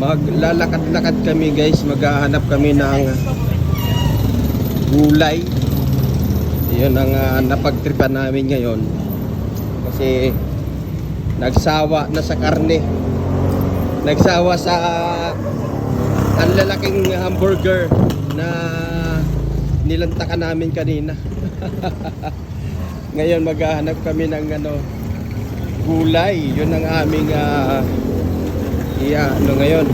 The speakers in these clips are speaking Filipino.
Maglalakad-lakad kami guys, maghahanap kami ng gulay. Yun ang ah, napagtripan namin ngayon. Kasi nagsawa na sa karne. Nagsawa sa ang lalaking hamburger na nilantakan namin kanina. Ngayon maghahanap kami ng ano gulay. Yun ang aming ah, iya ano ngayon.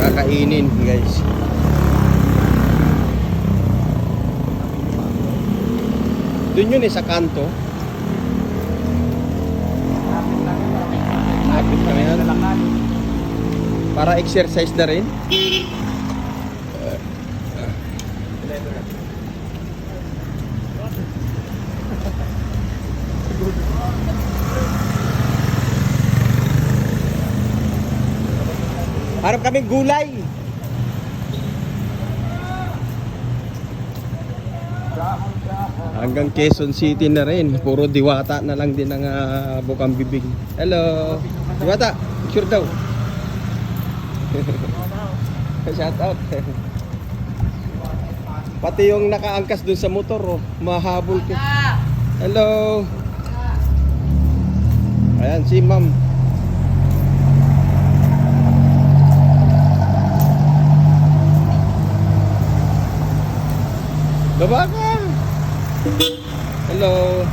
Kakainin, guys. Doon yun eh sa kanto. Lapit lang yan. Para exercise na rin. Harap kaming gulay. Hanggang Quezon City na rin. Puro diwata na lang din ang ah, bukang bibig. Hello. Diwata, picture daw. Shout out. Pati yung nakaangkas dun sa motor, oh, mahabol ko. Hello. Ayan, si ma'am. Baba ka! Hello.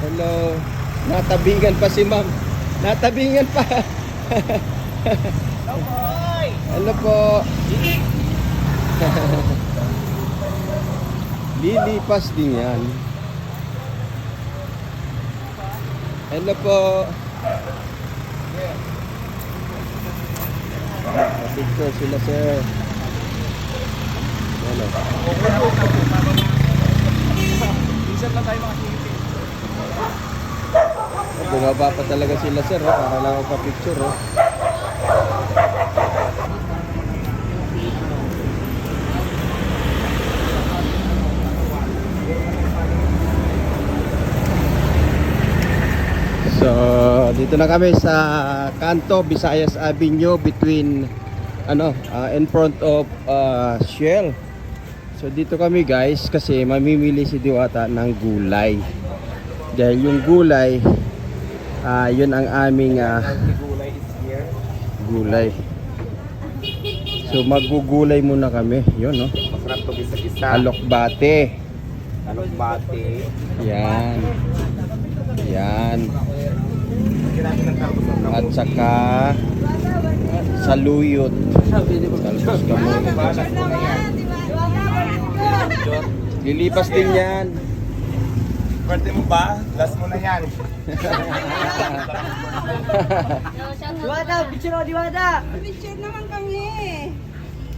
Hello. Natabingan pa si ma'am. Natabingan pa. Hello po. Lilipas din yan. Hello po. Picture sila sir. Hello. Minsan lang tayo makakilipin. Bumaba pa talaga sila sir, oh, para lang ako pa-picture. Oh. So, dito na kami sa Kanto, Visayas Avenue between ano, uh, in front of uh, Shell. So dito kami guys kasi mamimili si Diwata ng gulay. Dahil yung gulay, ah yun ang aming ah, Gulay. So magugulay muna kami. Yun no. Masarap to gisa-gisa. Alokbate. Anong bate? Yan. Yan. At saka saluyot. Kamote. Balas mo na yan. Lilipas din yan. Pwede mo ba? Last mo na yan. Diwada, picture ako, Diwada. Picture naman kami.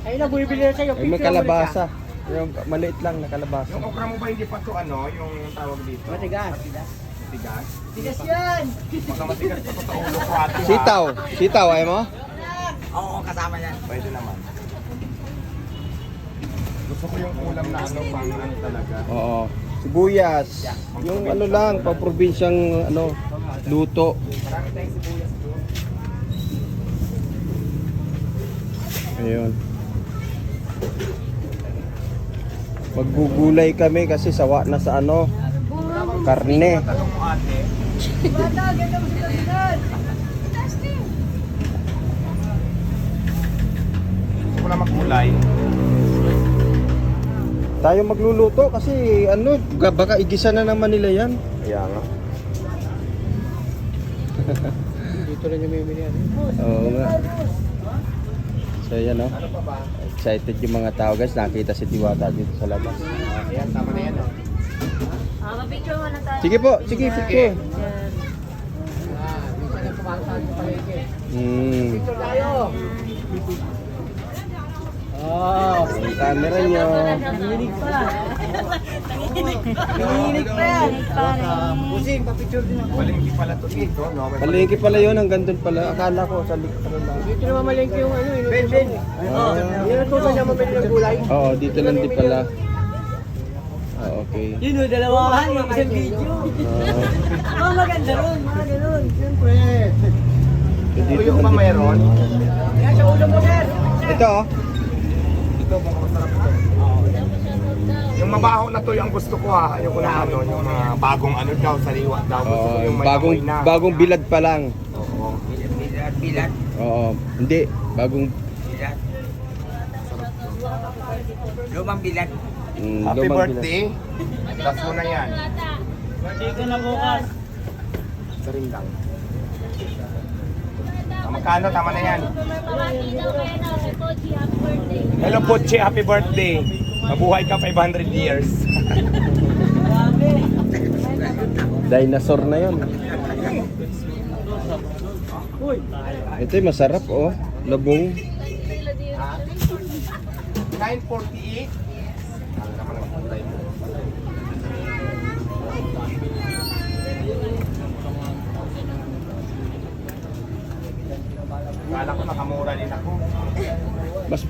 Ayun na, bumibili na sa'yo. Ay, may kalabasa. Yung maliit lang na kalabasa. Yung okra mo ba hindi pa to ano? Yung tawag dito? Matigas. Matigas? Tigas yan. Baka matigas pa to sa ulo ko ha? Sitaw. Sitaw ay mo? Oo, kasama yan. Pwede naman. Gusto ko yung ulam na ano, pang ano talaga. Oo. Sibuyas. Yung ano lang, pang probinsyang ano, luto. Marami tayong sibuyas doon. Ayun. Maggugulay kami kasi sawa na sa ano, karne. Tanong mo ate, Diwada, ganda mo sila sinan. gusto ko na magkulay. Tayo magluluto kasi ano, baka igisa na naman nila yan. Kaya nga. Dito rin yung bumibili yan. Oo nga. So yan oh. Excited yung mga tao guys, nakita si Diwata dito sa labas. Ayan, tama na yan. oh. Ah, mapicture muna tayo. Sige po, sige, picture. Yan. Minsan yung kumakasaan sa palengke. Hmm. Picture tayo. Oh, Yung camera nyo. nanginig pa. Nanginig pa yan. Busing, pa-picture din ako. Palengke pala to dito, no? May Palengke pala yun, hanggang doon pala. Akala ko sa likod pala lang. Dito naman malengke yung ano, yung Ben, Ben. Ah. Yun ang tuto niya mamili ng gulay. Oo, dito lang din pala. Ah, okay. Yun o, dalawahan, yung isang video. Ah. Oh, maganda ron, mga ganun. Siyempre. dito Tuyo pa nandito- mayroon. Ito oh. Ito, mukhang masarap ito. Yung mabaho na tuyo ang gusto ko ha. Ayoko na ano, yung mga bagong ano daw, sariwa daw. Gusto ko yung may bagong amoy na. bagong bilad pa lang. Oo. Bilat, Oo, hindi bagong bilat. Lumang bilat. mm, Happy lumang birthday. Last mo na yan. Chicken na bukas. Sa ring lang. Magkano? Tama na yan. Na, kay Koji, happy birthday. Hello, Poche. Happy birthday. Mabuhay ka 500 years. Dinosaur na yon. Ito masarap oh. Labong. 948.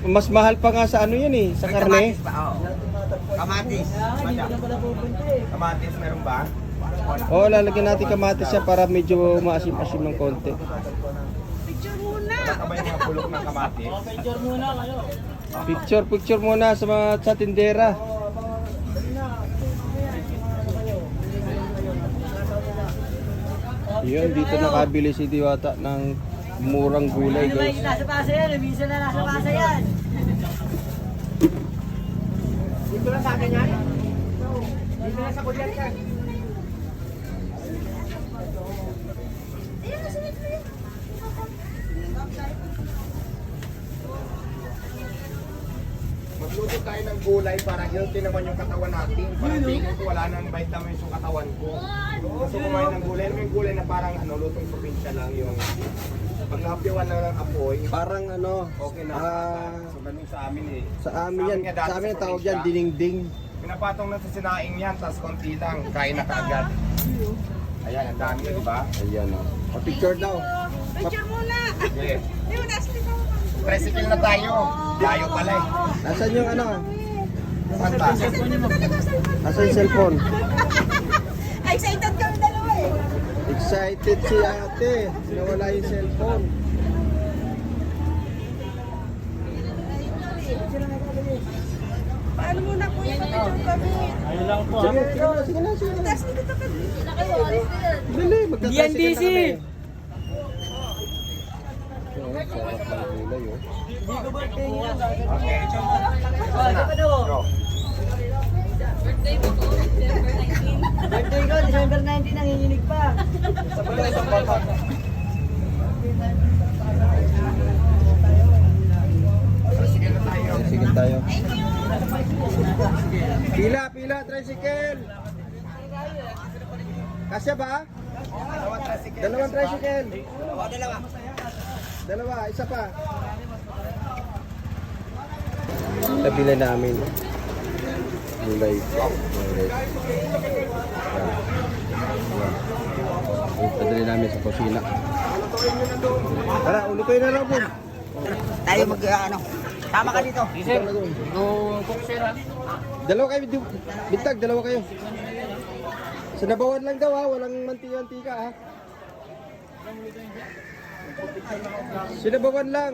Mas mas mahal pa nga sa ano yan eh, sa karne. Kamatis ba? Oo. Kamatis. Kamatis meron ba? Oo, oh, lalagyan natin kamatis siya para medyo maasim-asim ng konti. Wala ka ba yung mga bulok ng kamatis? Picture, picture muna sa mga sa tindera. Yun, dito nakabili si Diwata ng murang gulay guys. Nasa pasa yan, minsan na nasa pasa yan. Dito lang sa akin yan. Dito lang sa kudyat yan. Magluto tayo ng gulay para healthy naman yung katawan natin. Para tingin ko wala nang vitamins yung katawan ko. Gusto kumain ng gulay. Ano yung gulay na parang ano, lutong probinsya lang yung pag nahapyawan lang ng apoy, Parang ano, okay na. ah, so ganun sa amin eh. sa amin yan, nga dati sa amin ang tawag probinsya. yan, dinding. Pinapatong na sa sinaing yan, tapos konti lang, kain na kaagad. Ayan, ang dami yun, di ba? Ayan o. Oh. picture daw. Picture muna. Sige. Di mo ako. Tricycle na tayo. Layo pala eh. Nasaan yung ano? Saan ba? Nasaan yung cellphone? Excited kami dalawa eh. Excited si ate. Nawala yung cellphone. Paano muna po yung kami? Sige, sige na, sige na, sige na. Tapos dito kami. Sila kayo, alis na yan. Dali, DNDC. na kami. Sarap ng gulay oh. Okay. Birthday mo December 19. Birthday ko, December 19, nanginginig pa. Tricycle na tayo. Tricycle tayo. Pila, pila, tricycle. Kasya ba? Dalawang tricycle. Dalawang tricycle. Dalawa. Dalawa, isa pa. Nabili namin. Gulay. Gulay. Padali namin sa kusina. Tara, ulutoy na raw po. Tayo mag, ah, ano, tama ka dito. Dalawa kayo, bintag, dalawa kayo. Sa nabawan lang daw ha, walang mantika-mantika ha. Sinabawan lang.